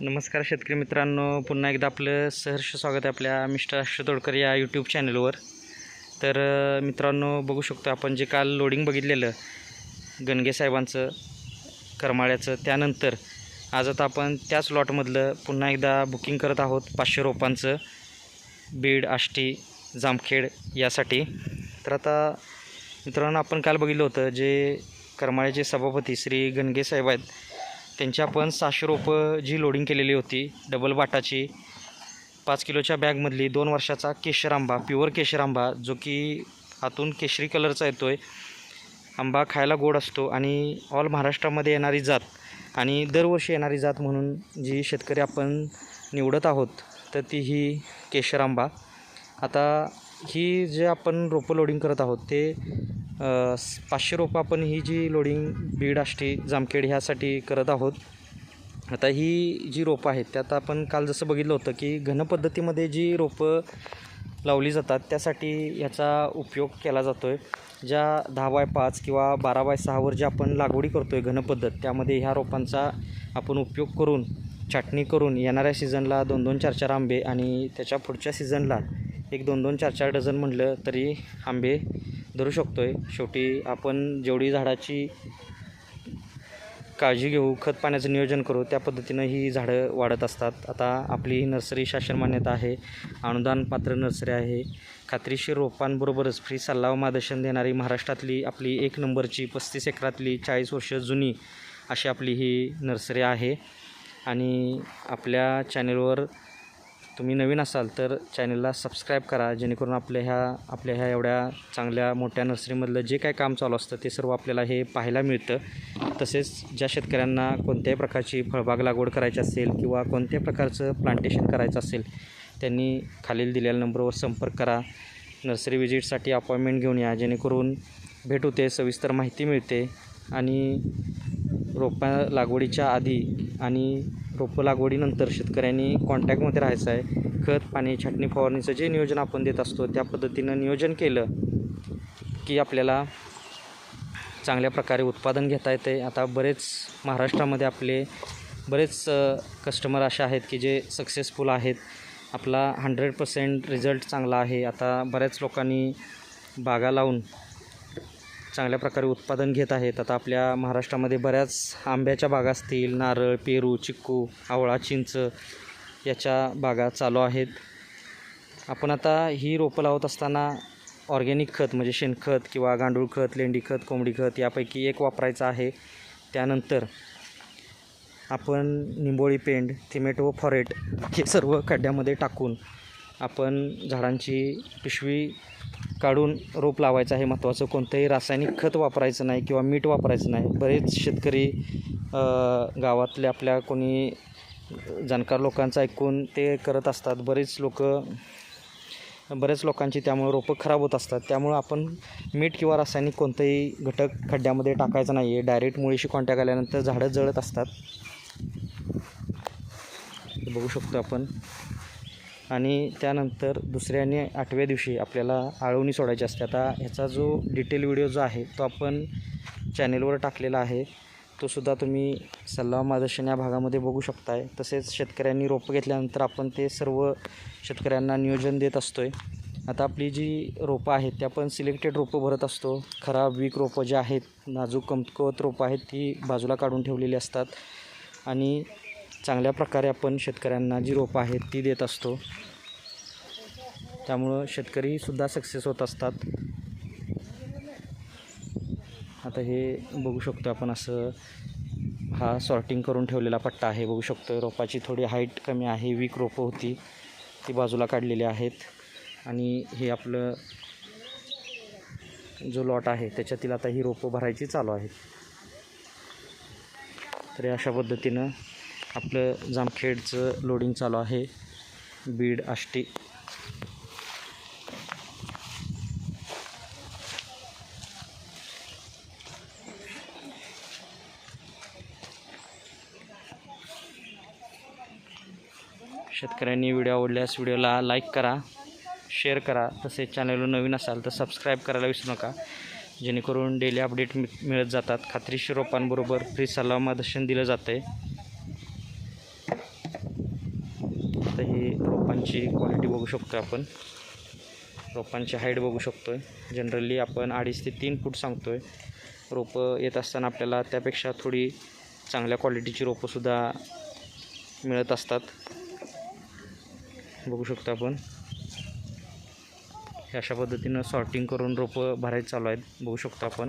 नमस्कार शेतकरी मित्रांनो पुन्हा एकदा आपलं सहर्ष स्वागत आहे आपल्या मिस्टर अक्ष तोडकर या यूट्यूब चॅनलवर तर मित्रांनो बघू शकतो आपण जे काल लोडिंग बघितलेलं गणगे साहेबांचं करमाळ्याचं त्यानंतर आज आता आपण त्याच लॉटमधलं पुन्हा एकदा बुकिंग करत आहोत पाचशे रोपांचं बीड आष्टी जामखेड यासाठी. तर आता मित्रांनो आपण काल बघितलं होतं जे करमाळ्याचे सभापती श्री गणगे साहेब आहेत त्यांची आपण सहाशे रोपं जी लोडिंग केलेली होती डबल बाटाची पाच किलोच्या बॅगमधली दोन वर्षाचा केशर आंबा प्युअर केशर आंबा जो की आतून केशरी कलरचा येतो आहे आंबा खायला गोड असतो आणि ऑल महाराष्ट्रामध्ये येणारी जात आणि दरवर्षी येणारी जात म्हणून जी शेतकरी आपण निवडत आहोत तर ती ही केशर आंबा आता ही जे आपण रोपं लोडिंग करत आहोत ते पाचशे रोपं आपण ही जी लोडिंग बीड आष्टी जामखेड ह्यासाठी करत आहोत. आता ही जी रोपं आहेत त्यात आपण काल जसं बघितलं होतं की घन पद्धतीमध्ये जी रोपं लावली जातात त्यासाठी ह्याचा उपयोग केला जातो आहे ज्या दहा बाय पाच किंवा बारा बाय सहावर जे आपण लागवडी करतो आहे घन पद्धत त्यामध्ये ह्या रोपांचा आपण उपयोग करून छाटणी करून येणाऱ्या सीझनला दोन दोन चार चार आंबे आणि त्याच्या पुढच्या सीझनला एक दोन दोन चार चार डझन म्हटलं तरी आंबे धरू शकतो आहे शेवटी आपण जेवढी झाडाची काळजी घेऊ खत पाण्याचं नियोजन करू त्या पद्धतीनं ही झाडं वाढत असतात. आता आपली ही नर्सरी शासन मान्यता आहे. अनुदान पात्र नर्सरी आहे. खात्रीशीर रोपांबरोबरच फ्री सल्ला व मार्गदर्शन देणारी महाराष्ट्रातली आपली एक नंबरची पस्तीस एकरातली चाळीस वर्ष जुनी अशी आपली ही नर्सरी आहे. आणि आपल्या चॅनेलवर तुम्ही नवीन असाल तर चॅनलला सबस्क्राईब करा जेणेकरून आपल्या ह्या आपल्या ह्या एवढ्या चांगल्या मोठ्या नर्सरीमधलं जे काय काम चालू असतं ते सर्व आपल्याला हे पाहायला मिळतं. तसेच ज्या शेतकऱ्यांना कोणत्याही प्रकारची फळबाग लागवड करायची असेल किंवा कोणत्याही प्रकारचं प्लांटेशन करायचं असेल त्यांनी खालील दिलेल्या नंबरवर संपर्क करा. नर्सरी विजिटसाठी अपॉइंटमेंट घेऊन या जेणेकरून भेट होते सविस्तर माहिती मिळते आणि रोपा लागवडीच्या आधी आणि रोपं लागवडीनंतर शेतकऱ्यांनी कॉन्टॅक्टमध्ये राहायचं आहे. खत पाणी छाटणी फवारणीचं जे नियोजन आपण देत असतो त्या पद्धतीनं नियोजन केलं की आपल्याला चांगल्या प्रकारे उत्पादन घेता येते. आता बरेच महाराष्ट्रामध्ये आपले बरेच कस्टमर असे आहेत की जे सक्सेसफुल आहेत. आपला हंड्रेड पर्सेंट रिझल्ट चांगला आहे. आता बऱ्याच लोकांनी बागा लावून चांगल्या प्रकारे उत्पादन घेत आहेत. आता आपल्या महाराष्ट्रामध्ये बऱ्याच आंब्याच्या बागा असतील नारळ पेरू चिक्कू आवळा चिंच याच्या बागा चालू आहेत. आपण आता ही रोपं लावत असताना ऑर्गॅनिक खत म्हणजे शेणखत किंवा गांडूळ खत लेंडी खत कोंबडी खत यापैकी एक वापरायचं आहे. त्यानंतर आपण निंबोळी पेंड थिमेट व फॉरेट हे सर्व खड्ड्यामध्ये टाकून आपण झाडांची पिशवी काढून रोप लावायचं आहे महत्त्वाचं. कोणतंही रासायनिक खत वापरायचं नाही किंवा मीठ वापरायचं नाही. बरेच शेतकरी गावातल्या आपल्या कोणी जाणकार लोकांचं ऐकून ते करत असतात. बरेच लोक बरेच लोकांची त्यामुळे रोपं खराब होत असतात. त्यामुळं आपण मीठ किंवा रासायनिक कोणतंही घटक खड्ड्यामध्ये टाकायचं नाही आहे डायरेक्ट मुळीशी कॉन्टॅक्ट आल्यानंतर झाडं जळत असतात. बघू शकतो आपण. आणि त्यानंतर दुसऱ्या आणि आठव्या दिवशी आपल्याला आळवणी सोडायची असते. आता ह्याचा जो डिटेल व्हिडिओ जो आहे तो आपण चॅनेलवर टाकलेला आहे. तो सुद्धा तुम्ही सल्ला मार्गदर्शन या भागामध्ये बघू शकताय. तसेच शेतकऱ्यांनी रोपं घेतल्यानंतर आपण ते सर्व शेतकऱ्यांना नियोजन देत असतो आहे आता आपली जी रोपं आहेत ते आपण सिलेक्टेड रोपं भरत असतो. खराब वीक रोपं जे आहेत नाजूक कमकुवत रोपं आहेत ती बाजूला काढून ठेवलेली असतात. आणि चांगल्या प्रकारे आपण शेतकऱ्यांना जी रोपं आहेत ती देत असतो. त्यामुळं शेतकरीसुद्धा सक्सेस होत असतात. आता हे बघू शकतो आपण असं हा सॉर्टिंग करून ठेवलेला पट्टा आहे. बघू शकतो रोपाची थोडी हाईट कमी आहे. वीक रोपं होती ती बाजूला काढलेली आहेत. आणि हे आपलं जो लॉट आहे त्याच्यातील आता ही रोपं भरायची चालू आहेत. तर अशा पद्धतीनं आपलं जामखेडचं लोडिंग चालू आहे. बीड आष्टी. शेतकऱ्यांनी व्हिडिओ आवडल्यास व्हिडिओला लाईक करा शेअर करा. तसेच चॅनलवर नवीन असाल तर सबस्क्राईब करायला विसरू नका. जेणेकरून डेली अपडेट मिळत जातात. खात्रीशीर रोपांबरोबर फ्री सल्ला मार्गदर्शन दिलं जातं आहे आता ही रोपांची क्वालिटी बघू शकतो आपण. रोपांची हाईट बघू शकतो आहे जनरली आपण अडीच ते तीन फूट सांगतो आहे रोपं येत असताना आपल्याला त्यापेक्षा थोडी चांगल्या क्वालिटीची रोपंसुद्धा मिळत असतात. बघू शकतो आपण. अशा पद्धतीनं सॉर्टिंग करून रोपं भरायचं चालू आहेत. बघू शकतो आपण.